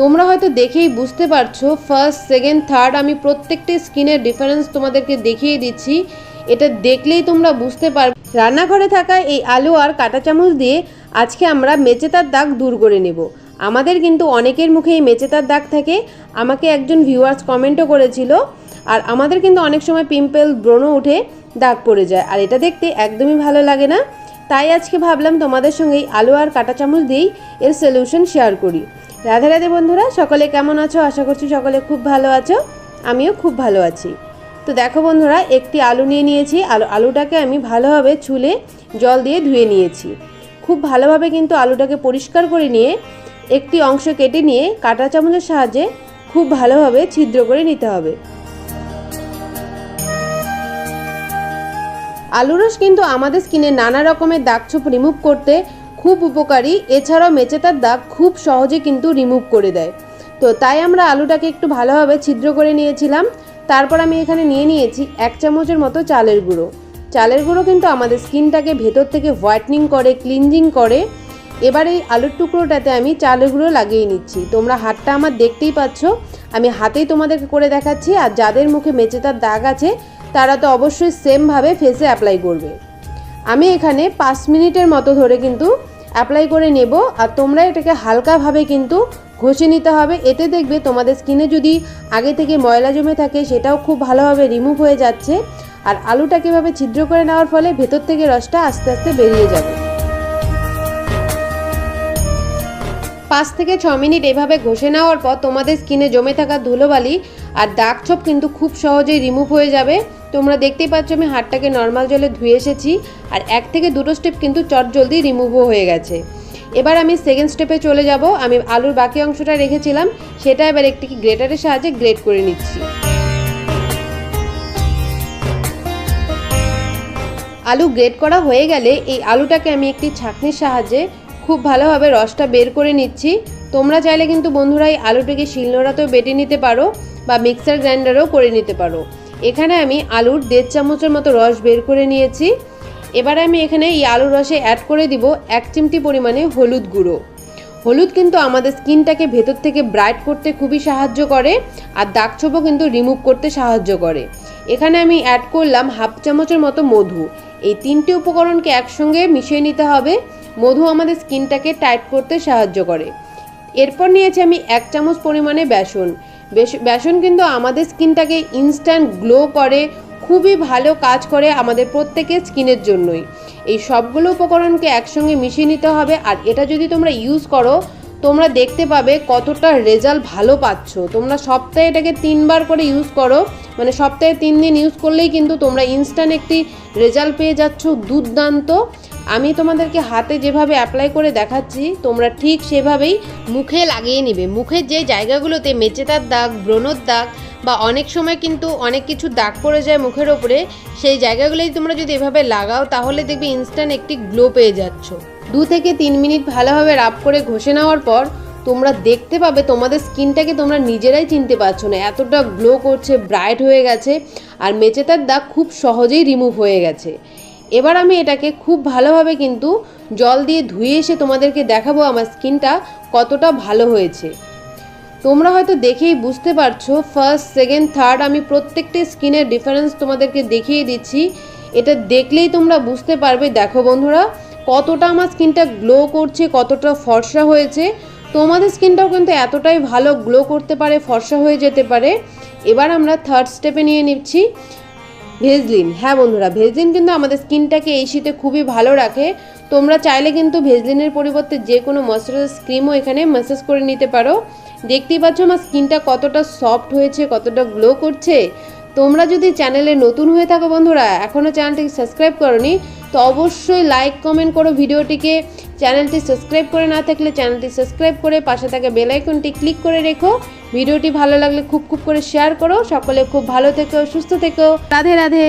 তোমরা হয়তো দেখেই বুঝতে পারছ ফার্স্ট সেকেন্ড থার্ড আমি প্রত্যেকটি স্কিনের ডিফারেন্স তোমাদেরকে দেখিয়ে দিচ্ছি। এটা দেখলেই তোমরা বুঝতে পারবে। রান্নাঘরে থাকা এই আলু আর কাঁটা চামচ দিয়ে আজকে আমরা মেচেতার দাগ দূর করে নেব। আমাদের কিন্তু অনেকের মুখে এই মেচেতার দাগ থাকে। আমাকে একজন ভিউয়ার্স কমেন্টও করেছিল। আর আমাদের কিন্তু অনেক সময় পিম্পল ব্রণ উঠে দাগ পড়ে যায়। আর এটা দেখতে একদমই ভালো লাগে না। তাই আজকে ভাবলাম তোমাদের সঙ্গে এই আলু আর কাঁটা চামচ দিয়েই এর সলিউশন শেয়ার করি। রাধে রাধে বন্ধুরা, সকলে কেমন আছো? আশা করছি সকলে খুব ভালো আছো। আমিও খুব ভালো আছি। তো দেখো বন্ধুরা, একটি আলু নিয়ে নিয়েছি। আলু, আলুটাকে আমি ভালোভাবে ছুলে জল দিয়ে ধুয়ে নিয়েছি। খুব ভালোভাবে কিন্তু আলুটাকে পরিষ্কার করে নিয়ে একটি অংশ কেটে নিয়ে কাঁটা চামচের সাহায্যে খুব ভালোভাবে ছিদ্র করে নিতে হবে। আলু রস কিন্তু আমাদের স্কিনে নানা রকমের দাগ ছোপ রিমুভ করতে খুব উপকারী। এছাড়াও মেচেতার দাগ খুব সহজে কিন্তু রিমুভ করে দেয়। তো তাই আমরা আলুটাকে একটু ভালোভাবে ছিদ্র করে নিয়েছিলাম। তারপর আমি এখানে নিয়ে নিয়েছি এক চামচের মতো চালের গুঁড়ো। চালের গুঁড়ো কিন্তু আমাদের স্কিনটাকে ভেতর থেকে হোয়াইটনিং করে, ক্লিনজিং করে। এবার এই আলুর টুকরোটাতে আমি চালের গুঁড়ো লাগিয়ে নিচ্ছি। তোমরা হাতটা আমার দেখতেই পাচ্ছ। আমি হাতেই তোমাদেরকে করে দেখাচ্ছি। আর যাদের মুখে মেচেতার দাগ আছে, তারা তো অবশ্যই সেমভাবে ফেসে অ্যাপ্লাই করবে। আমি এখানে পাঁচ মিনিটের মতো ধরে কিন্তু অ্যাপ্লাই করে নেব আর তোমরা এটাকে হালকাভাবে কিন্তু ঘষে নিতে হবে। এতে দেখবে তোমাদের স্কিনে যদি আগে থেকে ময়লা জমে থাকে, সেটাও খুব ভালোভাবে রিমুভ হয়ে যাচ্ছে। আর আলুটাকে এভাবে ছিদ্র করে নেওয়ার ফলে ভেতর থেকে রসটা আস্তে আস্তে বেরিয়ে যাবে। পাঁচ থেকে ছ মিনিট এভাবে ঘষে নেওয়ার পর তোমাদের স্কিনে জমে থাকা ধুলোবালি আর দাগ ছোপ কিন্তু খুব সহজেই রিমুভ হয়ে যাবে। তোমরা দেখতেই পাচ্ছ আমি হাতটাকে নর্মাল জলে ধুয়ে এসেছি, আর এক থেকে দুটো স্টেপ কিন্তু চট জলদি রিমুভও হয়ে গেছে। এবার আমি সেকেন্ড স্টেপে চলে যাব, আমি আলুর বাকি অংশটা রেখেছিলাম, সেটা এবার একটি গ্রেটারের সাহায্যে গ্রেট করে নিচ্ছি। আলু গ্রেট করা হয়ে গেলে এই আলুটাকে আমি একটি ছাঁকনির সাহায্যে খুব ভালোভাবে রসটা বের করে নিচ্ছি। তোমরা চাইলে কিন্তু বন্ধুরা এই আলুটাকে শিলনোড়াতেও বেটে নিতে পারো, বা মিক্সার গ্রাইন্ডারও করে নিতে পারো। এখানে আমি আলুর দেড় চামচের মতো রস বের করে নিয়েছি। এবার আমি এখানে এই আলুর রসে অ্যাড করে দিব এক চিমটি পরিমাণে হলুদ গুঁড়ো। হলুদ কিন্তু আমাদের স্কিনটাকে ভেতর থেকে ব্রাইট করতে খুবই সাহায্য করে আর দাগ ছোপও কিন্তু রিমুভ করতে সাহায্য করে। এখানে আমি অ্যাড করলাম হাফ চামচের মতো মধু। এই তিনটি উপকরণকে একসঙ্গে মিশিয়ে নিতে হবে। মধু আমাদের স্কিনটাকে টাইট করতে সাহায্য করে। এরপর নিয়েছি আমি এক চামচ পরিমাণে বেসন। বেস- বেসন কিন্তু আমাদের স্কিনটাকে ইনস্ট্যান্ট গ্লো করে, খুবই ভালো কাজ করে আমাদের প্রত্যেকের স্কিনের জন্যই। এই সবগুলো উপকরণকে একসঙ্গে মিশিয়ে নিতে হবে, আর এটা যদি তোমরা ইউজ করো, তোমরা দেখতে পাবে কতটা রেজাল্ট ভালো পাচ্ছ। তোমরা সপ্তাহে এটাকে তিনবার করে ইউজ করো মানে সপ্তাহে তিন দিন ইউজ করলেই কিন্তু তোমরা ইনস্ট্যান্ট একটি রেজাল্ট পেয়ে যাচ্ছ দুর্দান্ত। আমি তোমাদেরকে হাতে যেভাবে অ্যাপ্লাই করে দেখাচ্ছি, তোমরা ঠিক সেভাবেই মুখে লাগিয়ে নিবে। মুখের যে জায়গাগুলোতে মেচেতার দাগ, ব্রণর দাগ বা অনেক সময় কিন্তু অনেক কিছু দাগ পড়ে যায় মুখের ওপরে, সেই জায়গাগুলোই তোমরা যদি এভাবে লাগাও, তাহলে দেখবে ইনস্ট্যান্ট একটি গ্লো পেয়ে যাচ্ছ। দু থেকে তিন মিনিট ভালোভাবে রাব করে ঘষে নেওয়ার পর, তোমরা দেখতে পাবে তোমাদের স্কিনটাকে তোমরা নিজেরাই চিনতে পারছ না। এতটা গ্লো করছে ব্রাইট হয়ে গেছে, আর মেচেতার দাগ খুব সহজেই রিমুভ হয়ে গেছে। এবার আমি এটাকে খুব ভালোভাবে কিন্তু জল দিয়ে ধুয়ে এসে তোমাদেরকে দেখাবো আমার স্কিনটা কতটা ভালো হয়েছে। তোমরা হয়তো দেখেই বুঝতে পারছ ফার্স্ট সেকেন্ড থার্ড আমি প্রত্যেকটি স্কিনের ডিফারেন্স তোমাদেরকে দেখিয়ে দিচ্ছি। এটা দেখলেই তোমরা বুঝতে পারবে, দেখো বন্ধুরা, কতটা আমার স্কিনটা গ্লো করছে, কতটা ফর্সা হয়েছে। তোমাদের স্কিনটাও কিন্তু এতটাই ভালো গ্লো করতে পারে, ফর্সা হয়ে যেতে পারে। এবার আমরা থার্ড স্টেপে নিয়ে নিচ্ছি। ভেজলিন। হ্যাঁ বন্ধুরা, ভেজলিন কিন্তু আমাদের স্কিনটাকে এই শীতে খুবই ভালো রাখে। তোমরা চাইলে কিন্তু ভেজলিনের পরিবর্তে যে কোনো ময়শ্চারাইজ ক্রিমও এখানে ম্যাসেজ করে নিতে পারো। দেখতেই পাচ্ছ আমার স্কিনটা কতটা সফট হয়েছে, কতটা গ্লো করছে। তোমরা যদি চ্যানেলে নতুন হয়ে থাকো বন্ধুরা এখনও চ্যানেলটিকে সাবস্ক্রাইব করনি তো অবশ্যই লাইক কমেন্ট করো ভিডিওটিকে। চ্যানেলটি সাবস্ক্রাইব করে না থাকলে চ্যানেলটি সাবস্ক্রাইব করে পাশে থাকা বেল আইকনটি ক্লিক করে রেখো। ভিডিওটি ভালো লাগলে খুব খুব করে শেয়ার করো। সকলে খুব ভালো থেকো, সুস্থ থেকো। রাধে রাধে।